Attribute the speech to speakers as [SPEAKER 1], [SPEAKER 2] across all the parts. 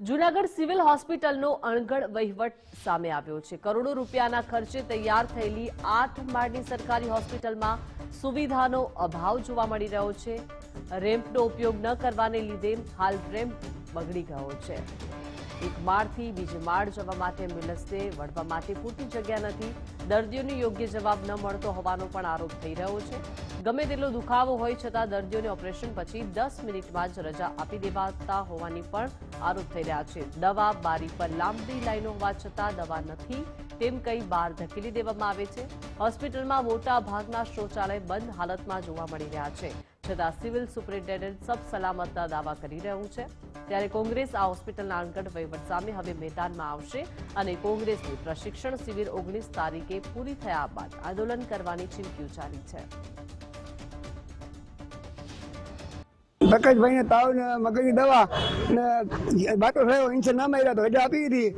[SPEAKER 1] Junagadh civil હોસ્પિટલનો અણઘડ વહીવટ સામે આવ્યો છે. કરોડો રૂપિયાના ખર્ચે તૈયાર થયેલી આઠ માળની સરકારી હોસ્પિટલમાં સુવિધાનો અભાવ જોવા મળી રહ્યો છે. રેમ્પનો ઉપયોગ ન કરવાને લીધે હાલ રેમ્પ બગડી ગયો છે. એક માળથી બીજી માળ જવા માટે એમ્બ્યુલન્સને વળવા માટે પૂરતી જગ્યા નથી. દર્દીઓને યોગ્ય જવાબ ન મળતો હોવાનો પણ આરોપ થઈ રહ્યો છે. ગમે તેટલો દુખાવો હોય છતાં દર્દીઓને ઓપરેશન પછી દસ મિનિટમાં જ રજા આપી દેવાતા હોવાની પણ આરોપ થઈ રહ્યા છે. દવા બારી પર લાંબી લાઈનો હોવા છતાં દવા નથી તેમ કહી બહાર ધકેલી દેવામાં આવે છે. હોસ્પિટલમાં મોટા ભાગના શૌચાલય બંધ હાલતમાં જોવા મળી રહ્યા છે. છતાં સિવિલ સુપરિન્ટેન્ડન્ટ સબ સલામતના દાવા કરી રહ્યું છે. ત્યારે કોંગ્રેસ આ હોસ્પિટલના અણઘડ વહીવટ સામે હવે મેદાનમાં આવશે અને કોંગ્રેસની પ્રશિક્ષણ શિબિર ઓગણીસ તારીખે પૂરી થયા બાદ આંદોલન કરવાની ચીમકી ઉચ્ચારી છે.
[SPEAKER 2] પ્રકાશભાઈને તાવ ને મગજની દવા ને બાટો થયો ઇન્સે ના માર્યા તો એટલે આપી હતી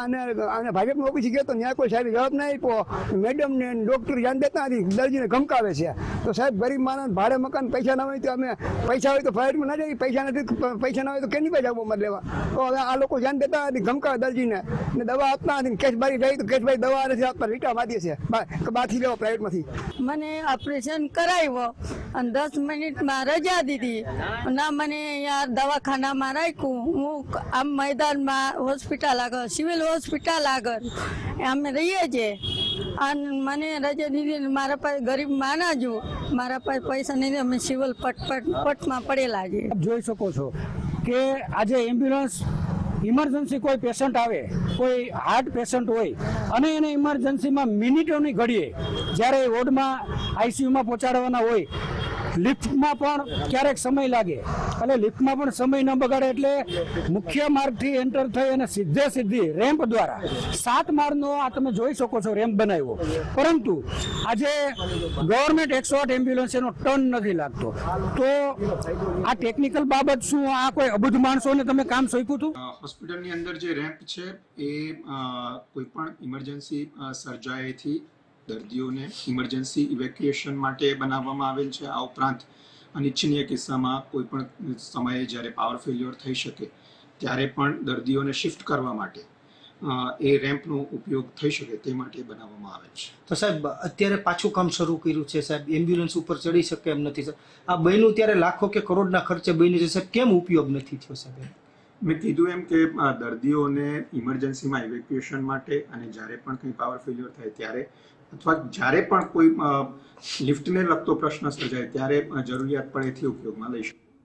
[SPEAKER 2] અને અને ભાજપનો ઓફિસ ગયો તો ત્યાં કોઈ સાહેબ જવાબ ના આપ્યો. મેડમ ને ડોક્ટર જાણ દેતા નથી દર્દીને ધમકાવે છે. તો સાહેબ, ગરીબ માણસ ભાડે મકાન પૈસા ના હોય તો અમે પૈસા હોય તો ફ્લાઇટમાં ના જઈએ, પૈસા નથી, પૈસા ના હોય તો કેની પાસે આવું અમારે લેવા? તો હવે આ લોકો ધ્યાન દેતા નથી ગમકા દર્દીને ને દવા આપતા નથી કેશભાઈ જાય તો કેશભાઈ દવા નથી આપતા રીટા વાંધીએ છે. બાથી લેવા પ્રાઇવેટમાંથી
[SPEAKER 3] મને ઓપરેશન કરાવ્યો અને દસ મિનિટમાં રજા દીધી. ના, મને અહીંયા દવાખાનામાં રાખ્યું. હું આમ મેદાનમાં હોસ્પિટલ આગળ, સિવિલ હોસ્પિટલ આગળ. અમે રહીએ છીએ. અને મને રજા દીધી મારા પાસે ગરીબ માના જો મારા પાસે પૈસા નહીં, અમે સિવિલ પટ પટ પટમાં પડેલા છે.
[SPEAKER 4] આપ જોઈ શકો છો કે આજે એમ્બ્યુલન્સ ઇમરજન્સી કોઈ પેશન્ટ આવે, કોઈ હાર્ટ પેશન્ટ હોય, અને એને ઇમરજન્સીમાં મિનિટોની ઘડીએ જ્યારે વોર્ડમાં આઈસીયુમાં પહોંચાડવાના હોય લિફ્ટમાં પણ ક્યારેક સમય લાગે. એટલે લિફ્ટમાં પણ સમય ન બગાડે એટલે મુખ્ય માર્ગથી એન્ટર થઈ અને સીધે સીધી રેમ્પ દ્વારા સાત માળનો આ તમે જોઈ શકો છો રેમ્પ બનાવ્યો. પરંતુ આજે ગવર્મેન્ટ એકસો આઠ એમ્બ્યુલન્સ એનો ટર્ન નથી લાગતો. તો આ ટેકનિકલ બાબત શું? આ કોઈ અબુધ માણસોને તમે કામ સોંપ્યું હતું?
[SPEAKER 5] હોસ્પિટલની અંદર જે રેમ્પ છે એ કોઈ પણ ઇમરજન્સી સર્જાયેથી દર્દીઓને ઇમરજન્સી ઇવેક્યુએશન માટે બનાવવામાં આવેલ છે. આ ઉપરાંત અનિચ્છનીય કિસ્સામાં કોઈ પણ સમયે જ્યારે પાવર ફેલ્યોર થઈ શકે ત્યારે પણ દર્દીઓને શિફ્ટ કરવા માટે એ રેમ્પનો ઉપયોગ થઈ શકે તે માટે બનાવવામાં આવે છે.
[SPEAKER 6] તો સાહેબ અત્યારે પાછું કામ શરૂ કર્યું છે સાહેબ. એમ્બ્યુલન્સ ઉપર ચડી શકે એમ નથી સર આ બન્યું ત્યારે લાખો કે કરોડના ખર્ચે બન્યું છે સાહેબ. કેમ ઉપયોગ નથી થયો સાહેબ
[SPEAKER 5] મેં કીધું એમ કે દર્દીઓને ઇમરજન્સીમાં ઇવેક્યુએશન માટે અને જ્યારે પણ કંઈ પાવર ફેલ્યોર થાય ત્યારે અથવા જ્યારે પણ કોઈ લિફ્ટને લગતો પ્રશ્ન સર્જાય ત્યારે જરૂરિયાત પણ એથી ઉપયોગમાં લઈ શકે